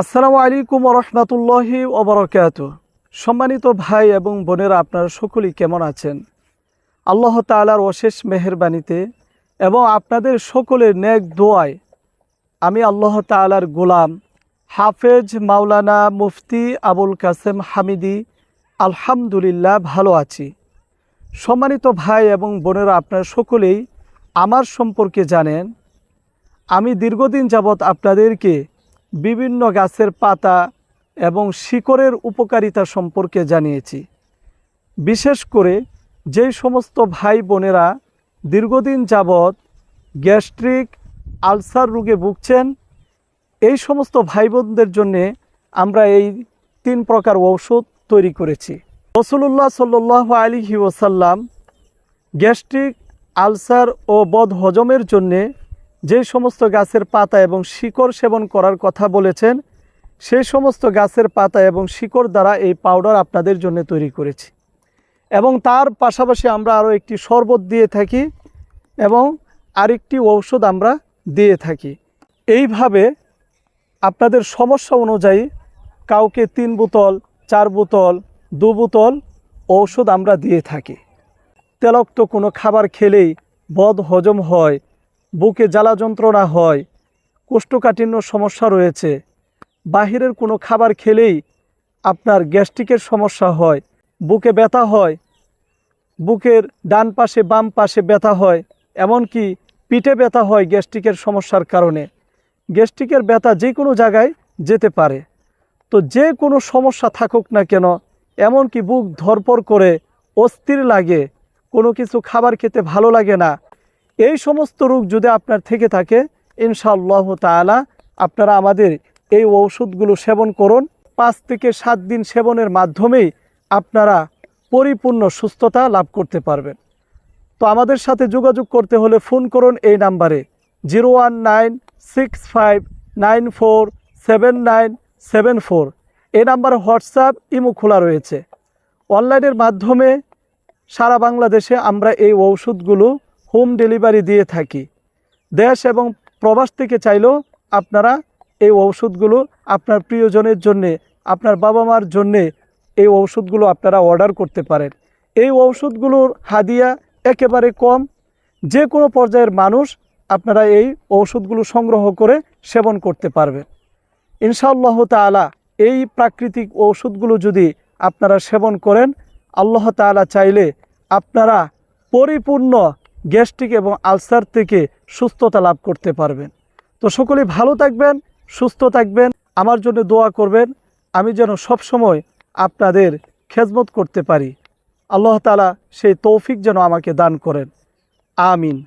আসসালামু আলাইকুম রহমতুল্লাহি ওবরকাত সম্মানিত ভাই এবং বোনেরা, আপনারা সকলেই কেমন আছেন? আল্লাহ তাআলার অশেষ মেহেরবানিতে এবং আপনাদের সকলের নেক দোয়ায় আমি আল্লাহ তাআলার গোলাম হাফেজ মাওলানা মুফতি আবুল কাসেম হামিদি, আলহামদুলিল্লাহ ভালো আছি। সম্মানিত ভাই এবং বোনেরা, আপনারা সকলেই আমার সম্পর্কে জানেন। আমি দীর্ঘদিন যাবৎ আপনাদেরকে বিভিন্ন গাছের পাতা এবং শিকড়ের উপকারিতা সম্পর্কে জানিয়েছি। বিশেষ করে যেই সমস্ত ভাই বোনেরা দীর্ঘদিন যাবৎ গ্যাস্ট্রিক আলসার রোগে ভুগছেন, এই সমস্ত ভাই বোনদের জন্যে আমরা এই তিন প্রকার ঔষধ তৈরি করেছি। রসুল্লাহ সাল্লাহ আলী ওসাল্লাম গ্যাস্ট্রিক আলসার ও বদ হজমের জন্যে যে সমস্ত গাছের পাতা এবং শিকড় সেবন করার কথা বলেছেন সেই সমস্ত গাছের পাতা এবং শিকড় দ্বারা এই পাউডার আপনাদের জন্য তৈরি করেছি। এবং তার পাশাপাশি আমরা আরও একটি শরবত দিয়ে থাকি এবং আরেকটি ঔষধ আমরা দিয়ে থাকি। এইভাবে আপনাদের সমস্যা অনুযায়ী কাউকে তিন বোতল, চার বোতল, দু বোতল ঔষধ আমরা দিয়ে থাকি। তেলক্ত কোনো খাবার খেলেই বদ হজম হয় বুকে জ্বালা যন্ত্রণা হয়, কোষ্ঠকাঠিন্য সমস্যা রয়েছে। বাহিরের কোনো খাবার খেলেই আপনার গ্যাস্ট্রিকের সমস্যা হয়, বুকে ব্যথা হয়, বুকের ডান পাশে বাম পাশে ব্যথা হয়, এমনকি পিঠে ব্যথা হয় গ্যাস্ট্রিকের সমস্যার কারণে। গ্যাস্ট্রিকের ব্যথা যে কোনো জায়গায় যেতে পারে। তো যে কোনো সমস্যা থাকুক না কেন, এমনকি বুক ধরপর করে অস্থির লাগে, কোনো কিছু খাবার খেতে ভালো লাগে না এই সমস্ত রোগ যদি আপনার থেকে থাকে, ইনশাআল্লাহ তাআলা আপনারা আমাদের এই ঔষধগুলো সেবন করুন। পাঁচ থেকে সাত দিন সেবনের মাধ্যমেই আপনারা পরিপূর্ণ সুস্থতা লাভ করতে পারবেন। তো আমাদের সাথে যোগাযোগ করতে হলে ফোন করুন এই নাম্বারে। Zero one nine six five nine four seven nine seven four. এই নাম্বারে হোয়াটসঅ্যাপ, ইমো খোলা রয়েছে। অনলাইনের মাধ্যমে সারা বাংলাদেশে আমরা এই ঔষধগুলো হোম ডেলিভারি দিয়ে থাকি। দেশ এবং প্রবাস থেকে চাইলেও আপনারা এই ঔষধগুলো আপনার প্রিয়জনের জন্যে, আপনার বাবা মার জন্যে এই ঔষধগুলো আপনারা অর্ডার করতে পারেন। এই ঔষধগুলোর হাদিয়া একেবারে কম। যে কোনো পর্যায়ের মানুষ আপনারা এই ঔষধগুলো সংগ্রহ করে সেবন করতে পারবেন। ইনশাআল্লাহ তাআলা এই প্রাকৃতিক ঔষধগুলো যদি আপনারা সেবন করেন, আল্লাহ তাআলা চাইলে আপনারা পরিপূর্ণ গ্যাস্ট্রিক এবং আলসার থেকে সুস্থতা লাভ করতে পারবেন। তো সকলেই ভালো থাকবেন, সুস্থ থাকবেন, আমার জন্য দোয়া করবেন। আমি যেন সবসময় আপনাদের খেজমত করতে পারি। আল্লাহ আল্লাহতালা সেই তৌফিক যেন আমাকে দান করেন। আমিন।